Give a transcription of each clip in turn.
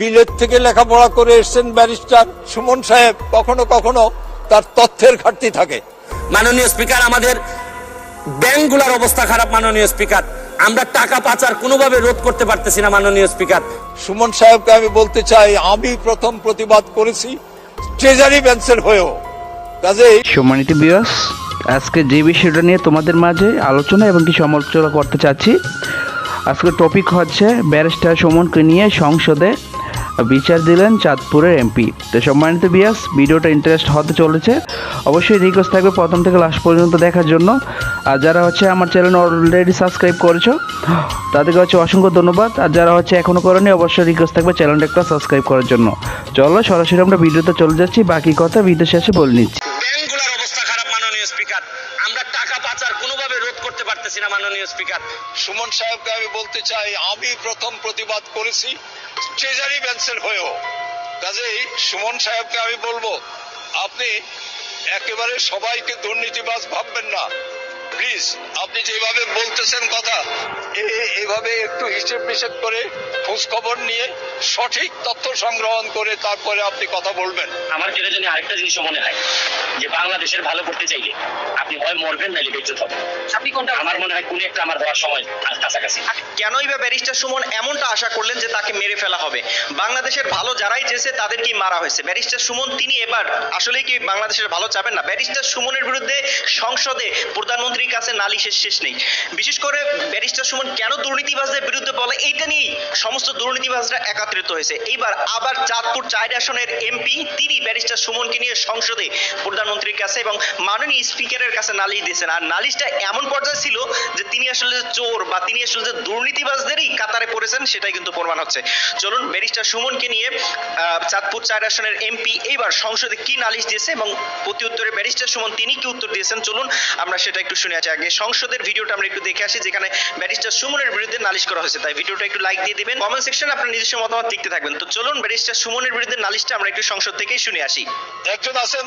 বিলেত থেকে লেখাপড়া করে এসেছেন ব্যারিস্টার সুমন সাহেব কখনো কখনো তার তথ্যের ঘাটতি থাকে। মাননীয় স্পিকার আমাদের ব্যাংকগুলোর অবস্থা খারাপ মাননীয় স্পিকার। আমরা টাকা পাচার কোনোভাবে রোধ করতে পারতেছি না মাননীয় স্পিকার। সুমন সাহেবকে আমি বলতে চাই আমি প্রথম প্রতিবাদ করেছি ট্রেজারি বেঞ্চের হয়েও। কাজেই সম্মানিত বিয়াস আজকে যে বিষয়টা নিয়ে তোমাদের মাঝে আলোচনা এবং কি সমালোচনা করতে চাচ্ছি আজকের টপিক হচ্ছে ব্যারিস্টার সুমনকে নিয়ে সংসদে বিচার দিলেন চাঁদপুরের এমপি। তো সম্মানিত বিয়াস, ভিডিওটা ইন্টারেস্ট হতে চলেছে। অবশ্যই রিকোয়েস্ট থাকবে প্রথম থেকে লাস্ট পর্যন্ত দেখার জন্য। আর যারা হচ্ছে আমার চ্যানেল অলরেডি সাবস্ক্রাইব করেছ, তাদেরকে হচ্ছে অসংখ্য ধন্যবাদ। আর যারা হচ্ছে এখনও করেনি, অবশ্যই রিকোয়েস্ট থাকবে চ্যানেলটা একটা সাবস্ক্রাইব করার জন্য। চলো, সরাসরি আমরা ভিডিওতে চলে যাচ্ছি। বাকি কথা ভিডিও শেষে বলে নিচ্ছি। আমরা টাকা পাচার কোনোভাবে রোধ করতে পারতেছি না, মাননীয় স্পিকার সুমন সাহেবকে আমি বলতে চাই, আমি প্রথম প্রতিবাদ করেছি ট্রেজারি ব্যাংসের হয়েও। কাজেই সুমন সাহেবকে আমি বলব, আপনি একেবারে সবাইকে দুর্নীতিবাজ ভাববেন না। প্লিজ আপনি যেভাবে বলতেছেন কথা এভাবে একটু হিসেব নিষেধ করে খোঁজ খবর নিয়ে সঠিক তথ্য সংগ্রহণ করে তারপরে আপনি কথা বলবেন। আমার কেন জানি আরেকটা জিনিসও মনে হয় যে বাংলাদেশের ভালো করতে চাইলে আপনি হয় মরবেন নাইলে বেঁচে হবে আপনি কোনটা আমার মনে হয় কোন একটা আমার হওয়ার সময় কাছাকাছি। কেনই বা ব্যারিস্টার সুমন এমনটা আশা করলেন যে তাকে মেরে ফেলা হবে? বাংলাদেশের ভালো যারাই চেয়েছে তাদেরকেই মারা হয়েছে? ব্যারিস্টার সুমন তিনি এবার আসলে কি বাংলাদেশের ভালো চাবেন না? ব্যারিস্টার সুমনের বিরুদ্ধে সংসদে প্রধানমন্ত্রীর কাছে নালিশের শেষ নেই। বিশেষ করে ব্যারিস্টার সুমন কেন দুর্নীতিবাজদের বিরুদ্ধে বলে, এইটা নিয়েই সমস্ত দুর্নীতিবাজরা একত্রিত হয়েছে। এইবার আবার চাঁদপুর চার আসনের এমপি তিনি ব্যারিস্টার সুমনকে নিয়ে সংসদে প্রধানমন্ত্রীর কাছে এবং মাননীয় স্পিকারের কাছে নালিশ দিয়েছেন। আর নালিশটা এমন পর্যায়ে আসলে যে চোর বা তিনি আসলে যে দুর্নীতিবাজদেরই কাতারে পড়েছেন, সেটাই কিন্তু প্রমাণ হচ্ছে। চলুন, ব্যারিস্টার সুমনকে নিয়ে চাঁদপুর চার আসনের এমপি এইবার সংসদে কি নালিশ দিয়েছে এবং প্রতি উত্তরে ব্যারিস্টার সুমন তিনি কি উত্তর দিয়েছেন? চলুন, আমরা সেটা একটু শুনে আছি আগে সংসদের ভিডিওটা আমরা একটু দেখে আসি, যেখানে ব্যারিস্টার সুমনের বিরুদ্ধে নালিশ করা হয়েছে। তাই ভিডিওটা একটু লাইক দিয়ে দিবেন। কমেন্ট সেকশনে আপনার নিজস্ব মতামত লিখতে থাকবেন। তো চলুন, ব্যারিস্টার সুমনের বিরুদ্ধে নালিশটা আমরা একটু সংসদ থেকেই শুনে আসি। একজন আছেন,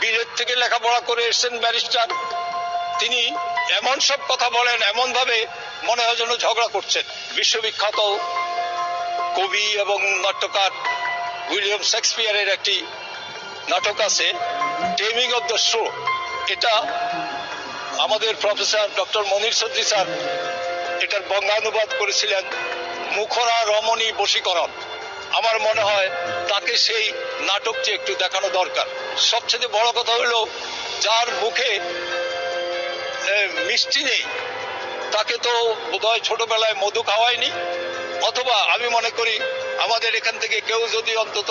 বিলেত থেকে লেখাপড়া করে এসেছেন ব্যারিস্টার। তিনি এমন সব কথা বলেন, এমন ভাবে মনে হয় যেন ঝগড়া করছেন। বিশ্ববিখ্যাত কবি এবং নাট্যকার উইলিয়াম শেক্সপিয়ারের একটি নাটক আছে টেমিং অফ দ্য শো এটা আমাদের professor doctor Monir Sadri sir এটার বঙ্গানুবাদ করেছিলেন মুখরা রমণী বশীকরণ। আমার মনে হয় তাকে সেই নাটকটি একটু দেখানো দরকার। সবচেয়ে বড় কথা হলো, যার মুখে মিষ্টি নেই। তাকে তো বোধহয় ছোটবেলায় মধু খাওয়ায়নি। অথবা আমি মনে করি, আমাদের এখান থেকে কেউ যদি অন্তত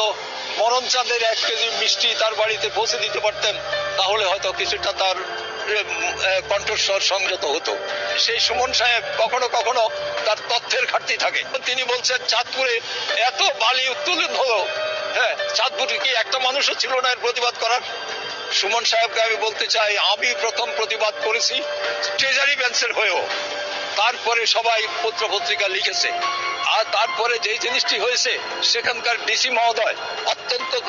মরণ চাঁদের এক কেজি মিষ্টি তার বাড়িতে পৌঁছে দিতে পারতেন, তাহলে হয়তো কিছুটা তার কণ্ঠস্বর সংযত হতো। সেই সুমন সাহেব কখনো কখনো তার তথ্যের ঘাটতি থাকে। তিনি বলছেন, চাঁদপুরে এত বালি উত্তোলন হলো। হ্যাঁ চাঁদপুরে কি একটা মানুষও ছিল না এর প্রতিবাদ করার? সুমন সাহেবকে আমি বলতে চাই, আমি প্রথম প্রতিবাদ করেছি ট্রেজারি বেঞ্চের হয়েও। তারপরে সবাই পত্র পত্রিকা লিখেছে। আর তারপরে যে জিনিসটি হয়েছে, সেখানকার ডিসি মহোদয় অত্যন্ত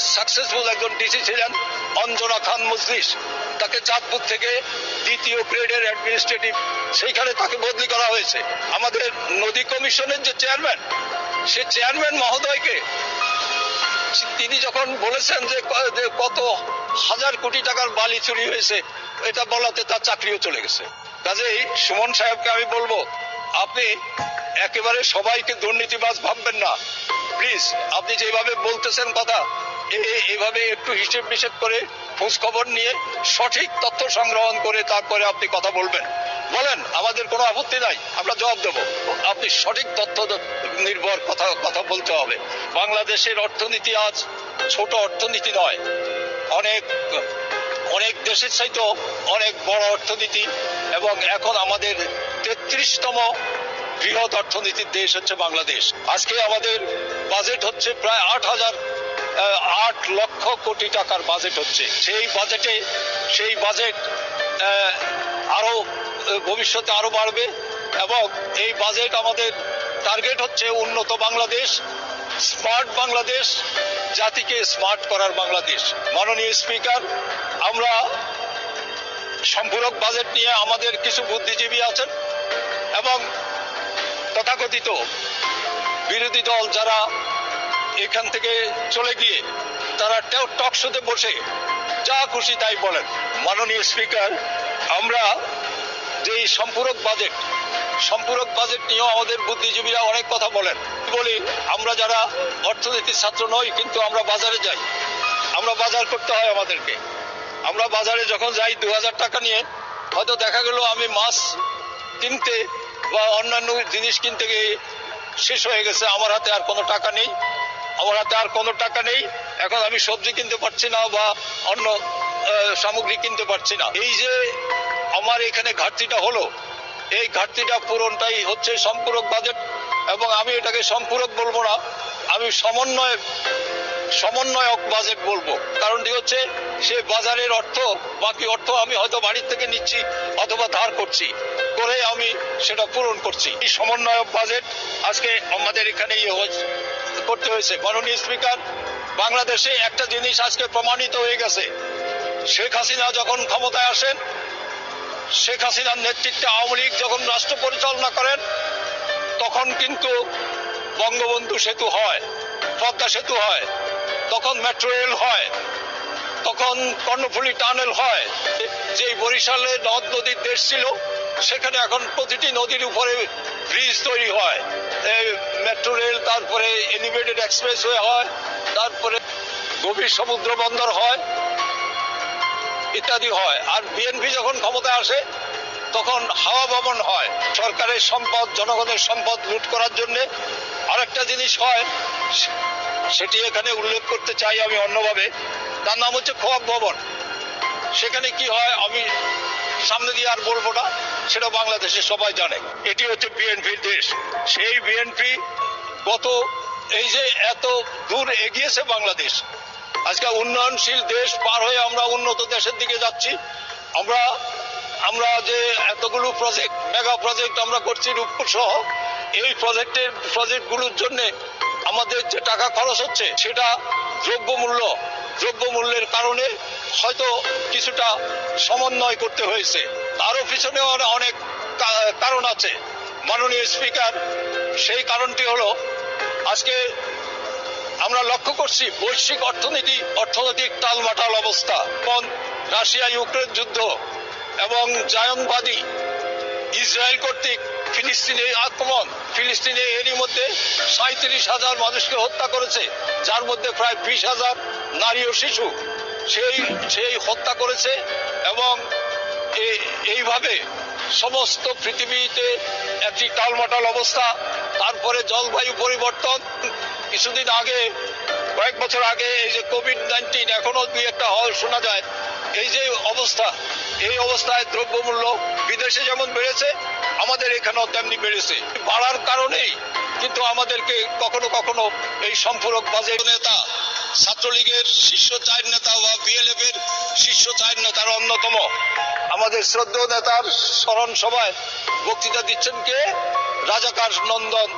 সাকসেসফুল একজন ডিসি ছিলেন, অঞ্জনা খান মজলিস। তাকে চাঁদপুর থেকে দ্বিতীয় গ্রেডের অ্যাডমিনিস্ট্রেটিভ সেইখানে তাকে বদলি করা হয়েছে। আমাদের নদী কমিশনের যে চেয়ারম্যান সে চেয়ারম্যান মহোদয়কে তিনি যখন বলেছেন যে কত হাজার কোটি টাকার বালি চুরি হয়েছে, এটা বলাতে তার চাকরিও চলে গেছে। কাজেই সুমন সাহেবকে আমি বলব, আপনি একেবারে সবাইকে দুর্নীতিবাজ ভাববেন না। প্লিজ, আপনি যেভাবে বলতেছেন কথা এভাবে একটু হিসেব নিষেধ করে খোঁজ খবর নিয়ে সঠিক তথ্য সংগ্রহণ করে তারপরে আপনি কথা বলবেন। বলেন, আমাদের কোনো আপত্তি নাই, আমরা জবাব দেব। আপনি সঠিক তথ্য নির্ভর কথা কথা বলতে হবে। বাংলাদেশের অর্থনীতি আজ ছোট অর্থনীতি নয়। অনেক অনেক দেশের চাইতেও অনেক বড় অর্থনীতি এবং এখন আমাদের তেত্রিশতম বৃহৎ অর্থনীতির দেশ হচ্ছে বাংলাদেশ। আজকে আমাদের বাজেট হচ্ছে প্রায় আট হাজার আট লক্ষ কোটি টাকার বাজেট হচ্ছে। সেই বাজেটে সেই বাজেট আরও ভবিষ্যতে আরও বাড়বে এবং এই বাজেট আমাদের টার্গেট হচ্ছে উন্নত বাংলাদেশ স্মার্ট বাংলাদেশ, জাতিকে স্মার্ট করার বাংলাদেশ। মাননীয় স্পিকার আমরা সম্পূরক বাজেট নিয়ে আমাদের কিছু বুদ্ধিজীবী আছেন এবং তথাকথিত বিরোধী দল যারা এখান থেকে চলে গিয়ে তারা টক শোতে বসে যা খুশি তাই বলেন। মাননীয় স্পিকার আমরা যে এই সম্পূরক বাজেট সম্পূরক বাজেট নিয়েও আমাদের বুদ্ধিজীবীরা অনেক কথা বলেন। বলি? আমরা যারা অর্থনীতির ছাত্র নই, কিন্তু আমরা বাজারে যাই। আমরা বাজার করতে হয় আমাদেরকে। আমরা বাজারে যখন যাই দু হাজার টাকা নিয়ে, হয়তো দেখা গেল আমি মাছ কিনতে বা অন্যান্য জিনিস কিনতে গিয়ে শেষ হয়ে গেছে, আমার হাতে আর কোনো টাকা নেই। আমার হাতে আর কোনো টাকা নেই। এখন আমি সবজি কিনতে পারছি না বা অন্য সামগ্রী কিনতে পারছি না। এই যে আমার এখানে ঘাটতিটা হলো। এই ঘাটতিটা পূরণটাই হচ্ছে সম্পূরক বাজেট এবং আমি এটাকে সম্পূরক বলব না, আমি সমন্বয়, সমন্বয়ক বাজেট বলব। কারণটি হচ্ছে সে বাজারের অর্থ, বাকি অর্থ আমি হয়তো বাড়ির থেকে নিচ্ছি অথবা ধার করছি, করে আমি সেটা পূরণ করছি। এই সমন্বয়ক বাজেট আজকে আমাদের এখানে ইয়ে করতে হয়েছে। মাননীয় স্পিকার, বাংলাদেশে একটা জিনিস আজকে প্রমাণিত হয়ে গেছে। শেখ হাসিনা যখন ক্ষমতায় আসেন শেখ হাসিনার নেতৃত্বে আওয়ামী লীগ যখন রাষ্ট্র পরিচালনা করেন, তখন কিন্তু বঙ্গবন্ধু সেতু হয়, পদ্মা সেতু হয়, তখন মেট্রো রেল হয়, তখন কর্ণফুলী টানেল হয়। যে বরিশালে নদ নদীর দেশ ছিল, সেখানে এখন প্রতিটি নদীর উপরে ব্রিজ তৈরি হয়। মেট্রো রেল, তারপরে এলিভেটেড এক্সপ্রেস ওয়ে হয়, তারপরে গভীর সমুদ্র বন্দর হয় ইত্যাদি হয়। আর বিএনপি যখন ক্ষমতায় আসে, তখন হাওয়া ভবন হয় সরকারের সম্পদ, জনগণের সম্পদ লুট করার জন্য। আরেকটা জিনিস হয়, সেটি এখানে উল্লেখ করতে চাই আমি অন্যভাবে। তার নাম হচ্ছে খোয়াব ভবন। সেখানে কি হয়, আমি সামনে দিয়ে আর বলব না, সেটা বাংলাদেশে সবাই জানে। এটি হচ্ছে বিএনপির দেশ। সেই বিএনপি গত, এই যে এত দূর এগিয়েছে বাংলাদেশ আজকে উন্নয়নশীল দেশ পার হয়ে আমরা উন্নত দেশের দিকে যাচ্ছি। আমরা আমরা যে এতগুলো প্রজেক্ট মেগা প্রজেক্ট আমরা করছি রূপপুর সহ, এই প্রজেক্টের প্রজেক্টগুলোর জন্য আমাদের যে টাকা খরচ হচ্ছে, সেটা দ্রব্যমূল্য দ্রব্যমূল্যের কারণে হয়তো কিছুটা সমন্বয় করতে হয়েছে। তারও পিছনে অনেক কারণ আছে। মাননীয় স্পিকার সেই কারণটি হলো, আজকে আমরা লক্ষ্য করছি বৈশ্বিক অর্থনীতি, অর্থনৈতিক টালমাটাল অবস্থা। কোন রাশিয়া ইউক্রেন যুদ্ধ এবং জায়নবাদী ইসরায়েল কর্তৃক ফিলিস্তিনে আক্রমণ, ফিলিস্তিনে এরই মধ্যে সাঁত্রিশ হাজার মানুষকে হত্যা করেছে, যার মধ্যে প্রায় বিশ হাজার নারী ও শিশু সেই সেই হত্যা করেছে এবং এইভাবে সমস্ত পৃথিবীতে একটি টালমাটাল অবস্থা, তারপরে জলবায়ু পরিবর্তন। কিছুদিন আগে, কয়েক বছর আগে এই যে কোভিড নাইন্টিন এখনও দুই একটা হল শোনা যায়। এই যে অবস্থা, এই অবস্থায় দ্রব্যমূল্য বিদেশে যেমন বেড়েছে, আমাদের এখানেও তেমনি বেড়েছে। বাড়ার কারণেই কিন্তু আমাদেরকে কখনো কখনো এই সম্পূরক বাজেট নেতা ছাত্রলীগের শীর্ষ চার নেতা বা বিএলএফ এর শীর্ষ চার নেতার অন্যতম। আমাদের শ্রদ্ধেয় নেতার স্মরণ সভায় বক্তৃতা দিচ্ছেন কে? রাজাকার নন্দন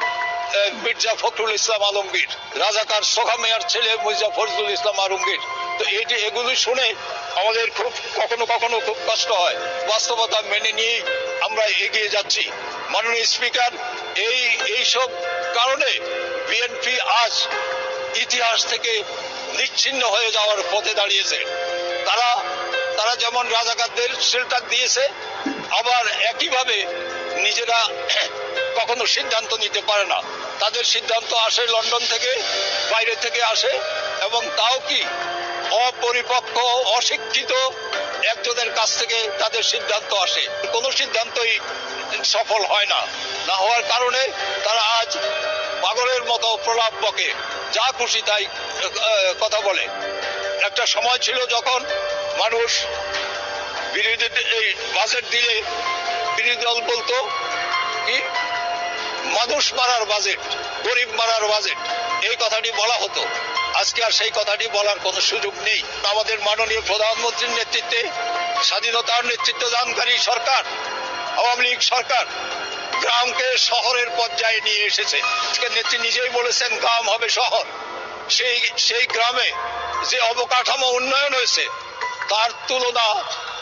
মির্জা ফখরুল ইসলাম আলমগীর। রাজাকার সোখা মেয়ার ছেলে মির্জা ফজলুল ইসলাম আলমগীর। তো এইটি এগুলি শুনে আমাদের খুব কখনো কখনো খুব কষ্ট হয়। বাস্তবতা মেনে নিয়েই আমরা এগিয়ে যাচ্ছি। মাননীয় স্পিকার, এই, এইসব কারণে বিএনপি আজ ইতিহাস থেকে নিচ্ছিন্ন হয়ে যাওয়ার পথে দাঁড়িয়েছে। তারা তারা যেমন রাজাকারদের শেল্টার দিয়েছে, আবার একইভাবে নিজেরা কখনো সিদ্ধান্ত নিতে পারে না। তাদের সিদ্ধান্ত আসে লন্ডন থেকে, বাইরে থেকে আসে, এবং তাও কি অপরিপক্ক, অশিক্ষিত একজনের কাছ থেকে তাদের সিদ্ধান্ত আসে। কোনো সিদ্ধান্তই সফল হয় না। না হওয়ার কারণে তারা আজ পাগলের মতো প্রলাপ বকে। যা খুশি তাই কথা বলে। একটা সময় ছিল যখন মানুষ বিরোধী এই বাজেট দিলে বিরোধী দল বলতো কি, মানুষ মারার বাজেট, গরিব মারার বাজেট, এই কথাটি বলা হতো। আজকে আর সেই কথাটি বলার কোনো সুযোগ নেই। আমাদের মাননীয় প্রধানমন্ত্রীর নেতৃত্বে, স্বাধীনতার নেতৃত্ব দানকারী সরকার, আওয়ামী লীগ সরকার গ্রামকে শহরের পর্যায়ে নিয়ে এসেছে। নেত্রী নিজেই বলেছেন, গ্রাম হবে শহর। সেই সেই গ্রামে যে অবকাঠামো উন্নয়ন হয়েছে, তার তুলনা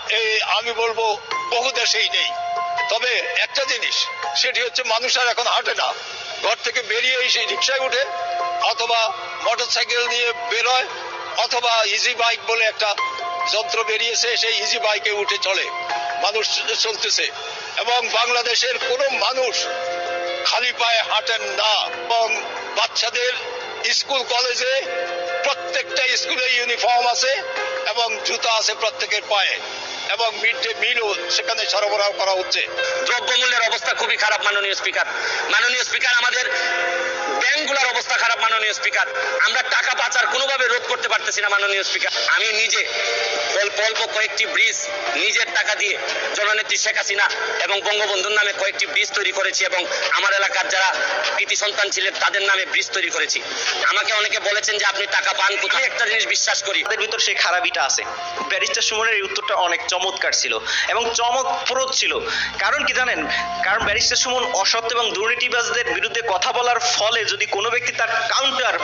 এই, আমি বলব, বহু দেশেই নেই। তবে একটা জিনিস, সেটি হচ্ছে মানুষ আর এখন হাঁটে না। ঘর থেকে বেরিয়ে এসে রিক্সায় উঠে, অথবা মোটরসাইকেল নিয়ে বেরোয়, অথবা ইজি বাইক বলে একটা যন্ত্র বেরিয়েছে, সেই ইজি বাইকে উঠে চলে। মানুষ চলতেছে এবং বাংলাদেশের কোনো মানুষ খালি পায়ে হাঁটেন না এবং বাচ্চাদের স্কুল, কলেজে প্রত্যেকটা স্কুলে ইউনিফর্ম আছে এবং জুতা আছে প্রত্যেকের পায়ে এবং মিড ডে মিলও সেখানে সরবরাহ করা হচ্ছে। দ্রব্যমূল্যের অবস্থা খুবই খারাপ, মাননীয় স্পিকার। মাননীয় স্পিকার, আমাদের ব্যাংকগুলোর অবস্থা খারাপ, মাননীয় স্পিকার। আমরা টাকা পাচার কোনোভাবে রোধ করতে পারতেছি না, মাননীয় স্পিকার। আমি নিজে অল্প অল্প কয়েকটি ব্রিজ নিজের টাকা দিয়ে জননেত্রী শেখ হাসিনা এবং বঙ্গবন্ধুর নামে কয়েকটি ব্রিজ তৈরি করেছি এবং আমার এলাকার যারা কৃতি সন্তান ছিলেন, তাদের নামে ব্রিজ তৈরি করেছি। আমাকে অনেকে বলেছেন যে আপনি টাকা পান কোথায়? একটা জিনিস বিশ্বাস করি। তাদের ভিতর সেই খারাপিটা আছে। ব্যারিস্টার সুমনের এই উত্তরটা অনেক চমৎকার ছিল এবং চমকপ্রদ ছিল। কারণ কি জানেন? কারণ ব্যারিস্টার সুমন অসৎ এবং দুর্নীতিবাজদের বিরুদ্ধে কথা বলার ফলে যদি কোনো ব্যক্তি তার কাউন্টার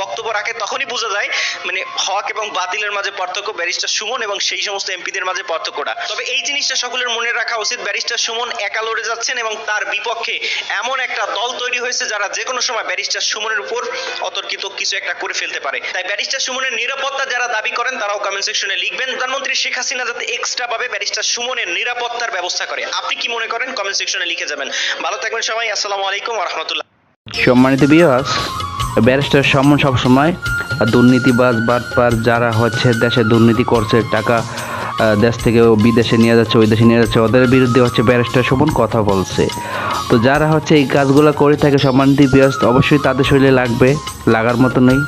বক্তব্য রাখে, তখনই বোঝা যায় মানে হক এবং বাতিলের মাঝে পার্থক্য ব্যারিস্টার সুমন এবং সেই সমস্ত এমপিদের মাঝে পার্থক্যটা। তবে এই জিনিসটা সকলের মনে রাখা উচিত, ব্যারিস্টার সুমন একা লড়ে যাচ্ছেন এবং তার বিপক্ষে এমন একটা দল তৈরি হয়েছে যারা যে কোনো সময় ব্যারিস্টার সুমনের উপর অতর্কিত কিছু একটা করে ফেলতে পারে। তাই ব্যারিস্টার সুমনের নিরাপত্তা যারা দাবি করেন, তারাও কমেন্ট সেকশনে লিখবেন। প্রধানমন্ত্রী শেখ হাসিনা যাতে এক্সট্রা ভাবে ব্যারিস্টার সুমনের নিরাপত্তার ব্যবস্থা করে। আপনি কি মনে করেন? কমেন্ট সেকশনে লিখে যাবেন। ভালো থাকবেন সবাই, আসসালামু আলাইকুম রহমতুল্লাহ। সম্মানিত বিয়াস ব্যারিস্টার সম্মান সবসময় দুর্নীতিবাজ, বাটপার যারা হচ্ছে দেশে দুর্নীতি করছে, টাকা দেশ থেকে বিদেশে নিয়ে যাচ্ছে ওই দেশে নিয়ে যাচ্ছে, ওদের বিরুদ্ধে হচ্ছে ব্যারিস্টার সুমন কথা বলছে। তো যারা হচ্ছে এই কাজগুলো করে থাকে সম্মানিত বিয়াস অবশ্যই তাদের শরীরে লাগবে, লাগার মতো নেই।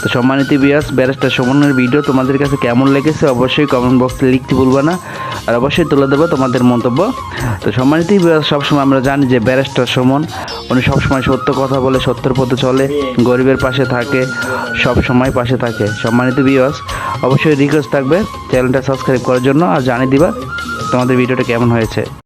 তো সম্মানিত বিয়াস ব্যারিস্টার সুমনের ভিডিও তোমাদের কাছে কেমন লেগেছে অবশ্যই কমেন্ট বক্সে লিখতে ভুলবে না। আর অবশ্যই তুলে দেবো তোমাদের মন্তব্য। তো সম্মানিত সবসময় আমরা জানি যে ব্যারিস্টার সমন, উনি সবসময় সত্য কথা বলে, সত্যের পথে চলে, গরিবের পাশে থাকে সব সময় পাশে থাকে। সম্মানিত বিওয়াস অবশ্যই রিকোয়েস্ট থাকবে চ্যানেলটা সাবস্ক্রাইব করার জন্য, আর জানিয়ে দিবা তোমাদের ভিডিওটা কেমন হয়েছে।